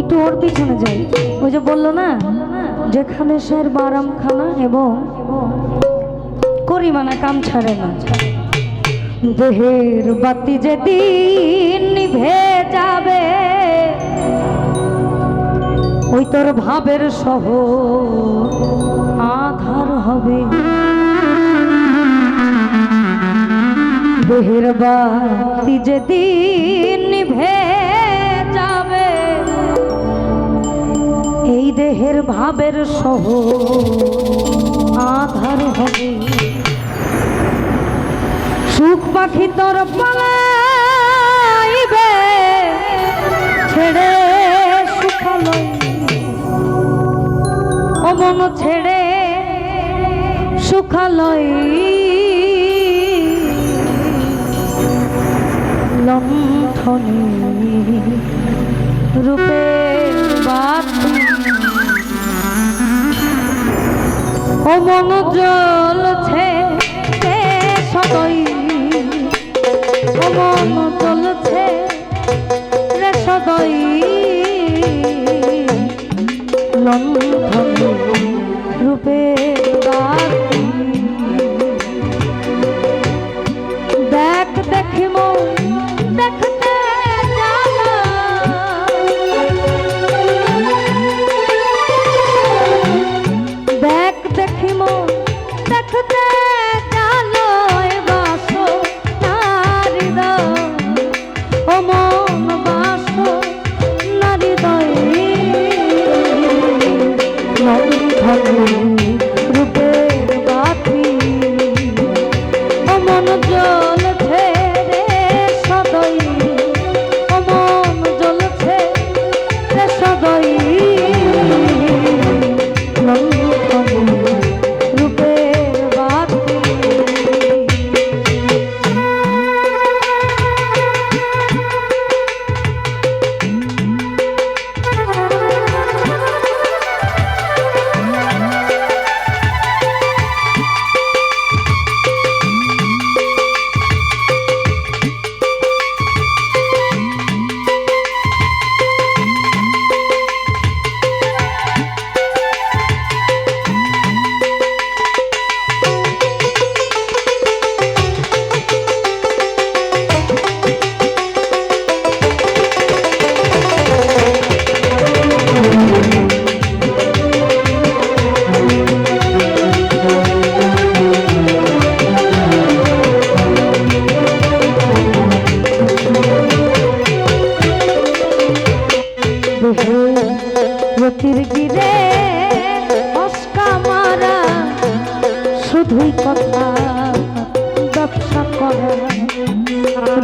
একটু ওর পিছনে যাই। ওই যে বলল না, যেখানে সের বারামখানা এবং করিমানা কাম ছাড়ে না। দেহের বাতি যেদিন নিভে যাবে, ওই তোর ভাবের সহ আধার হবে। দেহের বাতি যেদিন নিভে দেহের ভাবের সহ আধার হবে। সুখ পাখি তোর পালাইবে, ছেড়ে সুখালয়। অমন ছেড়ে সুখালয়। লণ্ঠনে রূপে বাতি অমন জ্বলছে সদয় অমন জ্বলছে রে সদয় লণ্ঠন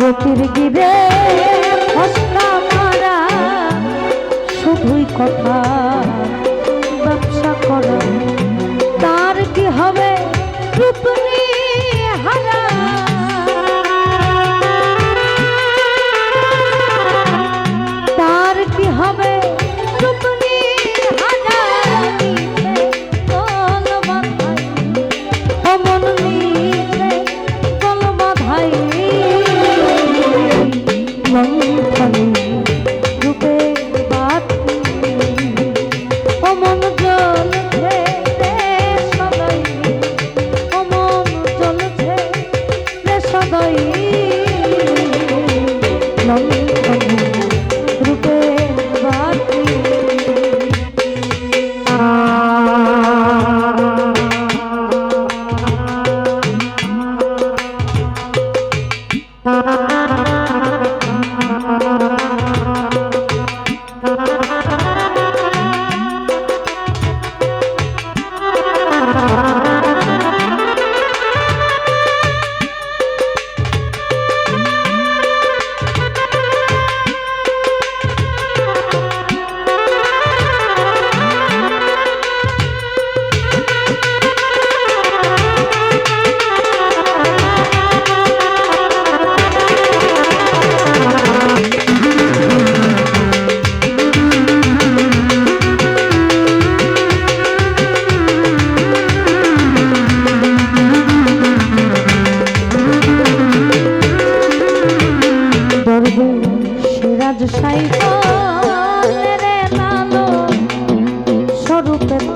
রতির গিরে হস্তা মারা শুধুই কথা ব্যবসা করা। তার কি হবে? রূপনি